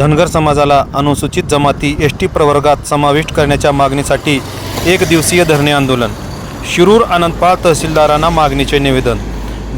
धनगर समाजाला अनुसूचित जमाती एस टी प्रवर्गात समाविष्ट करण्याच्या मागणीसाठी एक दिवसीय धरणे आंदोलन. शिरूर आनंदपाळ तहसीलदारांना मागणीचे निवेदन.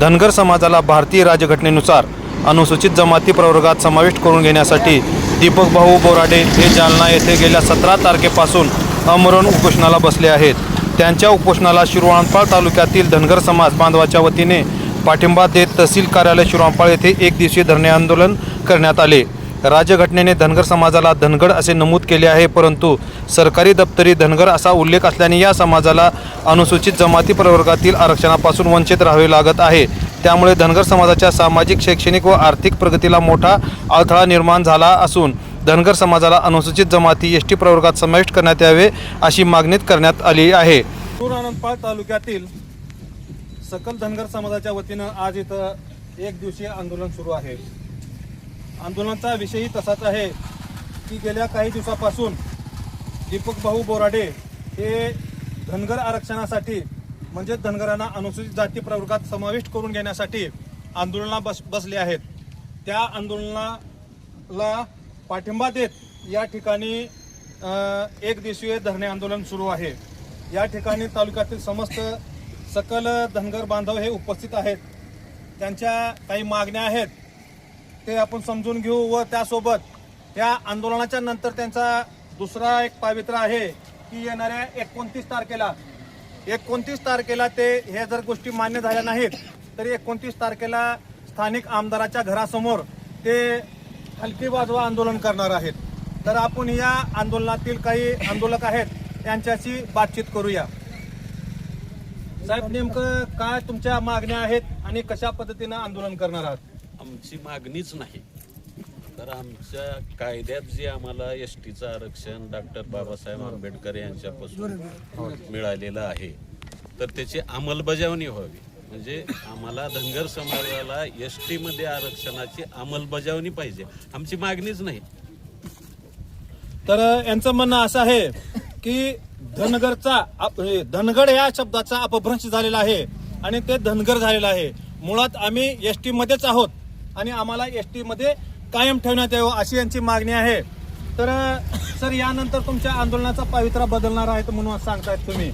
धनगर समाजाला भारतीय राज्यघटनेनुसार अनुसूचित जमाती प्रवर्गात समाविष्ट करून घेण्यासाठी दीपक भाऊ बोराडे हे जालना येथे गेल्या सतरा तारखेपासून अमरण उपोषणाला बसले आहेत. त्यांच्या उपोषणाला शिरोळांपाळ तालुक्यातील धनगर समाज बांधवाच्या वतीने पाठिंबा देत तहसील कार्यालय शिरोळांपाळ येथे एक दिवसीय धरणे आंदोलन करण्यात आले. राज्यघटनेने धनगर समाजाला धनगड असे नमूद केले आहे परंतु सरकारी दप्तरी धनगर असा उल्लेख असल्याने या समाजाला अनुसूचित जमाती प्रवर्गातील आरक्षणापासून वंचित राहावे लागत आहे. त्यामुळे धनगर समाजाच्या सामाजिक शैक्षणिक व आर्थिक प्रगतीला मोठा अडथळा निर्माण झाला असून धनगर समाजाला अनुसूचित जमाती एस टी प्रवर्गात समाविष्ट करण्यात यावे अशी मागणी करण्यात आली आहे. आनंदपाळ तालुक्यातील सकल धनगर समाजाच्या वतीनं आज इथं एक दिवसीय आंदोलन सुरू आहे. आंदोलनाचा विषयही तसाच आहे की गेल्या काही दिवसापासून दीपक भाऊ बोराडे हे धनगर आरक्षणासाठी म्हणजे धनगरांना अनुसूचित जाती प्रवर्गात समाविष्ट करून घेण्यासाठी आंदोलनाला बस बसले आहेत. त्या आंदोलनाला पाठिंबा देत या ठिकाणी एक दिवसीय धरणे आंदोलन सुरू आहे. या ठिकाणी तालुक्यातील समस्त सकल धनगर बांधव हे उपस्थित आहेत. त्यांच्या काही मागण्या आहेत. ते आपण समजून घेऊ व त्यासोबत या आंदोलनाच्या नंतर त्यांचा दुसरा एक पावित्र्य आहे की येणाऱ्या एकोणतीस तारखेला एकोणतीस तारखेला ते हे जर गोष्टी मान्य झाल्या नाहीत तर एकोणतीस तारखेला स्थानिक आमदाराच्या घरासमोर ते हलकी बाजवा आंदोलन करणार आहेत. तर आपण या आंदोलनातील काही आंदोलक आहेत त्यांच्याशी बातचीत करूया. साहेब नेमकं काय तुमच्या मागण्या आहेत आणि कशा पद्धतीनं आंदोलन करणार आहात? आमची मागणीच नाही. तर आमच्या कायद्यात जे आम्हाला एस टीचं आरक्षण डॉक्टर बाबासाहेब आंबेडकर यांच्यापासून मिळालेलं आहे तर त्याची अंमलबजावणी व्हावी. म्हणजे आम्हाला धनगर समाजाला एस टीमध्ये आरक्षणाची अंमलबजावणी पाहिजे. आमची मागणीच नाही. तर यांचं म्हणणं असं आहे की धनगरचा हे धनगड या शब्दाचा अपभ्रंश झालेला आहे आणि ते धनगर झालेला आहे. मुळात आम्ही एस टी मध्येच आहोत. आणि आम्हाला एस टीमध्ये कायम ठेवण्यात यावं अशी यांची मागणी आहे. तर सर यानंतर तुमच्या आंदोलनाचा पावित्रा बदलणार आहे म्हणून सांगतायत तुम्ही.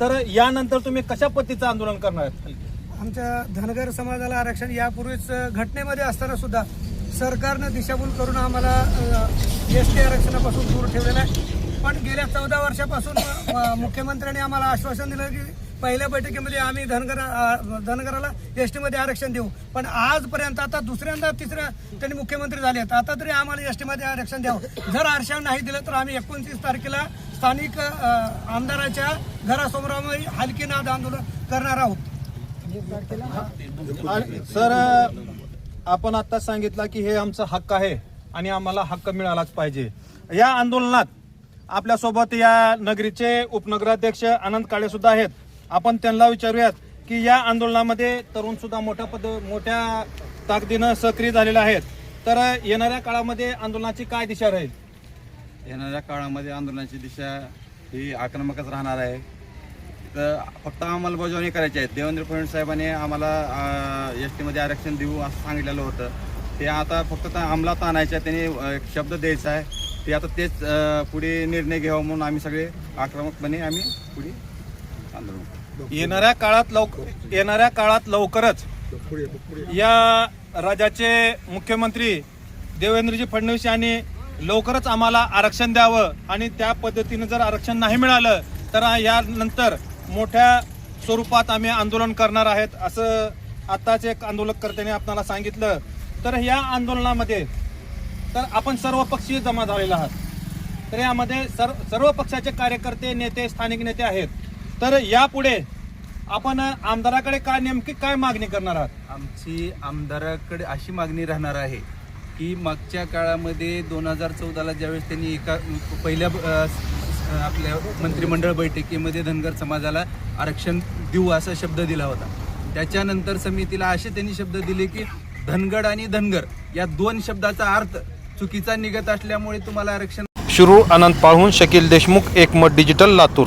तर यानंतर तुम्ही कशा पद्धतीचं आंदोलन करणार आहेत? आमच्या धनगर समाजाला आरक्षण यापूर्वीच घटनेमध्ये असताना सुद्धा सरकारनं दिशाभूल करून आम्हाला एस टी आरक्षणापासून दूर ठेवलेलं आहे. पण गेल्या चौदा वर्षापासून मुख्यमंत्र्यांनी आम्हाला आश्वासन दिलं की पहिल्या बैठकीमध्ये आम्ही धनगर धनगराला एस टीमध्ये आरक्षण देऊ. पण आजपर्यंत आता दुसऱ्यांदा तिसऱ्या त्यांनी मुख्यमंत्री झाले आहेत. आता तरी आम्हाला एस टीमध्ये आरक्षण द्यावं. जर आरक्षण नाही दिलं तर आम्ही एकोणतीस तारखेला स्थानिक आमदाराच्या घरासमोर आम्ही हलकी नाद आंदोलन करणार आहोत. सर आपण आता सांगितलं की हे आमचा हक्क आहे आणि आम्हाला हक्क मिळालाच पाहिजे. या आंदोलनात आपल्यासोबत या नगरीचे उपनगराध्यक्ष आनंद काळे सुद्धा आहेत. आपण त्यांना विचारूयात की या आंदोलनामध्ये तरुण सुद्धा मोठ्या पद मोठ्या ताकदीनं सक्रिय झालेले आहेत. तर येणाऱ्या काळामध्ये आंदोलनाची काय दिशा राहील? येणाऱ्या काळामध्ये आंदोलनाची दिशा ही आक्रमकच राहणार आहे. तर फक्त अंमलबजावणी करायची आहे. देवेंद्र फडणवीस साहेबांनी आम्हाला एस टीमध्ये आरक्षण देऊ असं सांगितलेलं होतं. ते आता फक्त अंमलात आणायचं आहे त्यांनी एक शब्द द्यायचा आहे. ते आता तेच पुढे निर्णय घ्यावा म्हणून आम्ही सगळे आक्रमकपणे आम्ही पुढे येणाऱ्या काळात लवकर येणाऱ्या काळात लवकरच या राज्याचे मुख्यमंत्री देवेंद्रजी फडणवीस यांनी लवकरच आम्हाला आरक्षण द्यावं आणि त्या पद्धतीनं जर आरक्षण नाही मिळालं तर यानंतर मोठ्या स्वरूपात आम्ही आंदोलन करणार आहेत असं आत्ताच एक आंदोलकर्त्याने आपल्याला सांगितलं. तर या आंदोलनामध्ये तर आपण सर्व पक्षीय जमा झालेला आहात. तर यामध्ये सर्व सर्व पक्षाचे कार्यकर्ते नेते स्थानिक नेते आहेत. तर यापुढे आपण आमदाराकडे काय नेमकी काय मागणी करणार आहात? आमची आमदाराकडे अशी मागणी राहणार आहे की मागच्या काळामध्ये दोन हजार चौदाला ज्यावेळेस त्यांनी एका पहिल्या अ, स- आपल्या मंत्रिमंडळ बैठकीमध्ये धनगर समाजाला आरक्षण देऊ असा शब्द दिला होता. त्याच्यानंतर समितीला असे त्यांनी शब्द दिले की धनगड आणि धनगर या दोन शब्दाचा अर्थ चुकीचा निघत असल्यामुळे तुम्हाला आरक्षण शिरूर आनंद पाळहून Shakil Deshmukh Ekmat digital Latur.